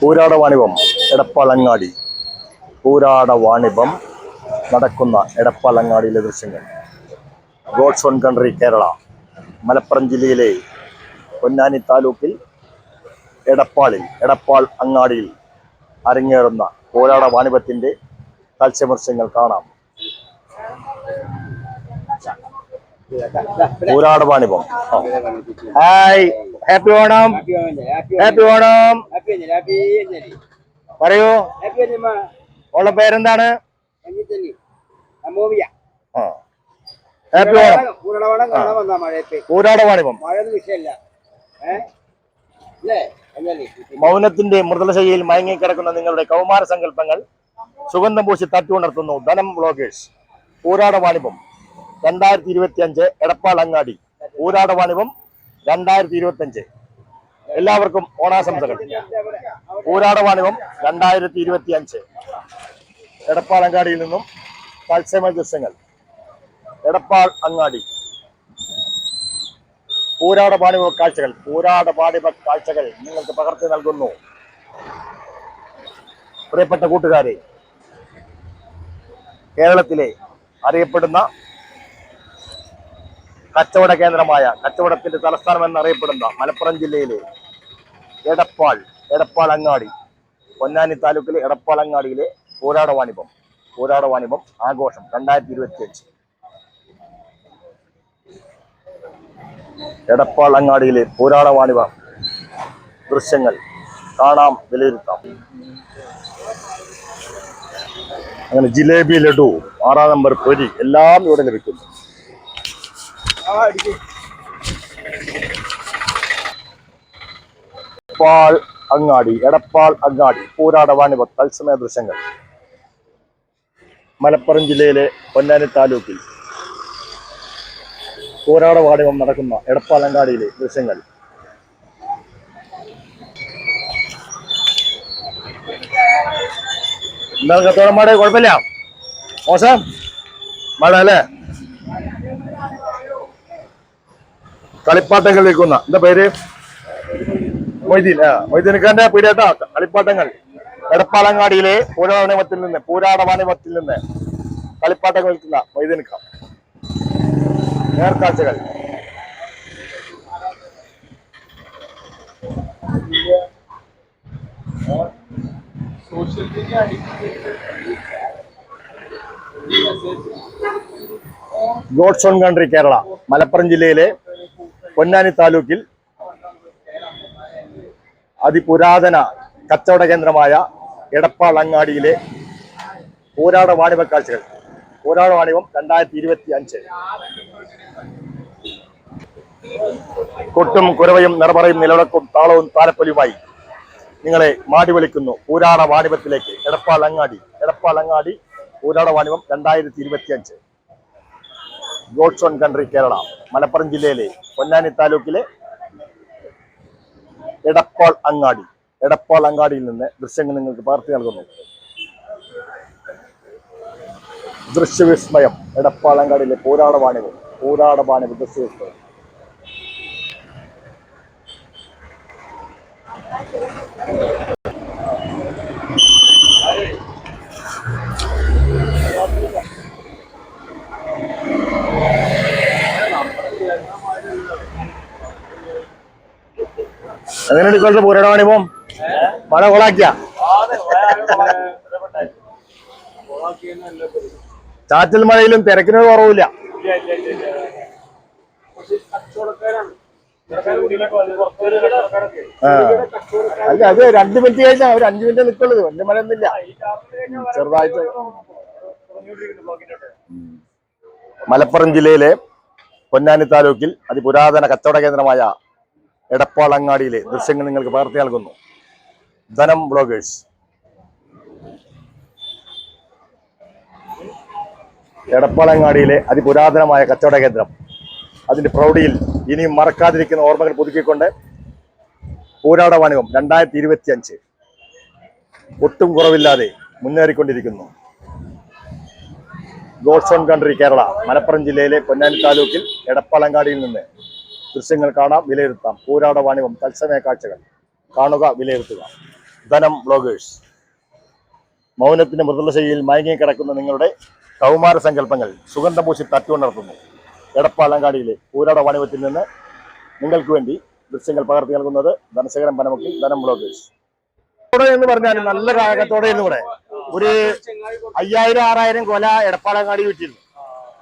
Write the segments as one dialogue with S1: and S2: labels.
S1: പൂരാട വാണിഭം എടപ്പാളങ്ങാടി. പൂരാട വാണിഭം നടക്കുന്ന എടപ്പാളങ്ങാടിയിലെ ദൃശ്യങ്ങൾ. God's own country Kerala. Malappuram ജില്ലയിലെ പൊന്നാനി താലൂക്കിൽ എടപ്പാളിൽ എടപ്പാൾ അങ്ങാടിയിൽ അരങ്ങേറുന്ന പൂരാട വാണിഭത്തിന്റെ കാഴ്ചവിമർശങ്ങൾ കാണാം. പൂരാട പാണി ആ. Hi. Happy Onam. Happy Onam. പറയൂ. ഉള്ള പേരെന്താണ്? ഹാപ്പി ഓണം.
S2: അല്ലേ അല്ലേ
S1: മൗനത്തിന്റെ മൃദുലശൈലിയിൽ മയങ്ങിക്കിടക്കുന്ന നിങ്ങളുടെ കൗമാര സങ്കല്പങ്ങൾ സുഗന്ധം പൂശി തട്ടി ഉണർത്തുന്നു ധനം ബ്ലോഗേഴ്സ് വാണിഭം രണ്ടായിരത്തി ഇരുപത്തി അഞ്ച് എടപ്പാൾ അങ്ങാടി ഊരാട വാണിഭം രണ്ടായിരത്തി ഇരുപത്തി അഞ്ച് എല്ലാവർക്കും ഓണാശംസകൾ. ഊരാട വാണിഭം രണ്ടായിരത്തി ഇരുപത്തി അഞ്ച് എടപ്പാൾ അങ്ങാടിയിൽ നിന്നും തത്സമയ ദൃശ്യങ്ങൾ എടപ്പാൾ അങ്ങാടി. പൂരാട പാണിവ കാഴ്ചകൾ. പൂരാട പാണിവ കാഴ്ചകൾ നിങ്ങൾക്ക് പകർത്തി നൽകുന്നു. പ്രിയപ്പെട്ട കൂട്ടുകാരെ കേരളത്തിലെ അറിയപ്പെടുന്ന കച്ചവട കേന്ദ്രമായ കച്ചവടത്തിന്റെ തലസ്ഥാനം എന്നറിയപ്പെടുന്ന മലപ്പുറം ജില്ലയിലെ എടപ്പാൾ എടപ്പാൾ അങ്ങാടി പൊന്നാനി താലൂക്കിലെ എടപ്പാൾ അങ്ങാടിയിലെ പോരാട വാണിഭം പോരാട വാണിഭം ആഘോഷം രണ്ടായിരത്തി ഇരുപത്തി അഞ്ച് എടപ്പാൾ അങ്ങാടിയിലെ പോരാട വാണിഭ ദൃശ്യങ്ങൾ കാണാം വിലയിരുത്താം. അങ്ങനെ ജിലേബി ലഡു ആറാം നമ്പർ പൊരി എല്ലാം ഇവിടെ ലഭിക്കുന്നു. എടപ്പാൾ അങ്ങാടി എടപ്പാൾ അങ്ങാടി പൂരാടവാണിവ തത്സമയ ദൃശ്യങ്ങൾ. മലപ്പുറം ജില്ലയിലെ പൊന്നാനി താലൂക്കിൽ പൂരാടവാണിവം നടക്കുന്ന എടപ്പാൾ അങ്ങാടിയിലെ ദൃശ്യങ്ങൾ. എന്താണ് കത്തോളം മഴ കുഴപ്പമില്ല. മോശം? മഴ അല്ലേ? കളിപ്പാട്ടങ്ങൾ വിൽക്കുന്ന എന്താ പേര്? മൊയ്തീൻ. ആ മൊയ്തീൻഖാന്റെ പീഡിയട്ടാ കളിപ്പാട്ടങ്ങൾ. എടപ്പാളങ്ങാടിയിലെ പൂരാടവാണിഭത്തിൽ നിന്ന് പൂരാടവാണിമത്തിൽ നിന്ന് കളിപ്പാട്ടങ്ങൾ വിൽക്കുന്ന Moideen Khan നേർക്കാഴ്ചകൾ. God's own country Kerala Malappuram ജില്ലയിലെ പൊന്നാനി താലൂക്കിൽ അതിപുരാതന കച്ചവട കേന്ദ്രമായ എടപ്പാൾ അങ്ങാടിയിലെ പോരാട വാണിഭ കാഴ്ചകൾ. പോരാട വാണിഭം രണ്ടായിരത്തി ഇരുപത്തി അഞ്ച്. കൊട്ടും കുരവയും നിറമറയും നിലവിളക്കും താളവും താലപ്പൊലിയുമായി നിങ്ങളെ മാടി വിളിക്കുന്നു. പൂരാട വാണിഭത്തിലേക്ക്. എടപ്പാൾ അങ്ങാടി. എടപ്പാൾ അങ്ങാടി പൂരാട വാണിഭം രണ്ടായിരത്തി ഇരുപത്തി അഞ്ച്. God's own country Kerala Malappuram ജില്ലയിലെ പൊന്നാനി താലൂക്കിലെ എടപ്പാൾ അങ്ങാടി. എടപ്പാൾ അങ്ങാടിയിൽ നിന്ന് ദൃശ്യങ്ങൾ നിങ്ങൾക്ക് പകർത്തി നൽകുന്നു. ദൃശ്യവിസ്മയം എടപ്പാൾ അങ്ങാടിയിലെ പോരാട വാണിവ് പോരാട വാണിവ് ദൃശ്യവിസ്മയം എങ്ങനെയുണ്ട് ഇക്കൊല്ലത്തെ പൂരാട പണിപ്പം മഴ കൊളാക്കിയ. ചാറ്റൽ മഴയിലും തിരക്കിന് കുറവില്ല. അല്ല അത് രണ്ട് മിനിറ്റ് കഴിഞ്ഞാ ഒരു അഞ്ചു മിനിറ്റ് നിൽക്കുള്ളൂ. വലിയ മഴ ഒന്നുമില്ല ചെറുതായിട്ട്. മലപ്പുറം ജില്ലയിലെ പൊന്നാനി താലൂക്കിൽ അതിപുരാതന കച്ചവട കേന്ദ്രമായ എടപ്പാൾ അങ്ങാടിയിലെ ദൃശ്യങ്ങൾ നിങ്ങൾക്ക് പകർത്തി നൽകുന്നു. ധനം ബ്ലോഗേഴ്സ്. എടപ്പാളങ്ങാടിയിലെ അതിപുരാതനമായ കച്ചവട കേന്ദ്രം. അതിന്റെ പ്രൗഢിയിൽ ഇനിയും മറക്കാതിരിക്കുന്ന ഓർമ്മകൾ പുതുക്കിക്കൊണ്ട് പൂരാട വാണിഭം രണ്ടായിരത്തി ഇരുപത്തി അഞ്ച് ഒട്ടും കുറവില്ലാതെ മുന്നേറിക്കൊണ്ടിരിക്കുന്നു. God's own country Kerala Malappuram ജില്ലയിലെ പൊന്നാനി താലൂക്കിൽ എടപ്പാളങ്ങാടിയിൽ നിന്ന് ദൃശ്യങ്ങൾ കാണാം വിലയിരുത്താം. പൂരാട വാണിഭം തത്സമയ കാഴ്ചകൾ. കാണുക വിലയിരുത്തുക. ധനം ബ്ലോഗേഴ്സ്. മൗനത്തിന്റെ മൃദുലശൈലിയിൽ മയങ്ങി കിടക്കുന്ന നിങ്ങളുടെ കൗമാര സങ്കല്പങ്ങൾ സുഗന്ധം പൂശി തട്ടിയുണർത്തുന്നു എടപ്പാലങ്കാടിയിലെ പൂരാട വാണിഭത്തിൽ നിന്ന് നിങ്ങൾക്ക് വേണ്ടി ദൃശ്യങ്ങൾ പകർത്തി നൽകുന്നത് ധനശേഖരൻ പനമുക്കി ധനം ബ്ലോഗേഴ്സ്. എന്ന് പറഞ്ഞാൽ നല്ല കാകത്തോടെ ഇവിടെ ഒരു അയ്യായിരം ആറായിരം കൊല എടപ്പാളങ്ങാടി വിറ്റിരുന്നു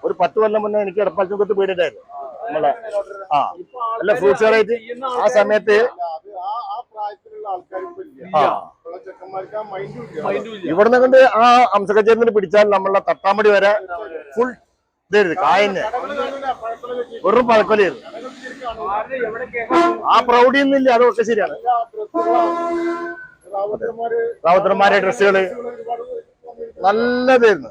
S1: ഒരു പത്ത് കൊല്ലം മുന്നേ എനിക്ക് എടപ്പാളത്തുമ്പത്ത് പേടിണ്ടായിരുന്നു നമ്മളെ ആ അല്ല ഫ്രൂട്ട്സ് വെറൈറ്റി ആ സമയത്ത് ഇവിടുന്ന് കൊണ്ട് ആ അംസകച്ചേരിന് പിടിച്ചാൽ നമ്മളെ തട്ടാമ്പടി വരെ ഫുൾ ഇതായിരുന്നു കായന് വെറും പഴക്കൊലയായിരുന്നു ആ പ്രൗഢിയൊന്നുമില്ല അതൊക്കെ ശരിയാണ്.
S3: റാവുത്തർമാരെ
S1: റാവുത്തന്മാരെ
S3: ഡ്രസ്സുകൾ
S1: നല്ലതായിരുന്നു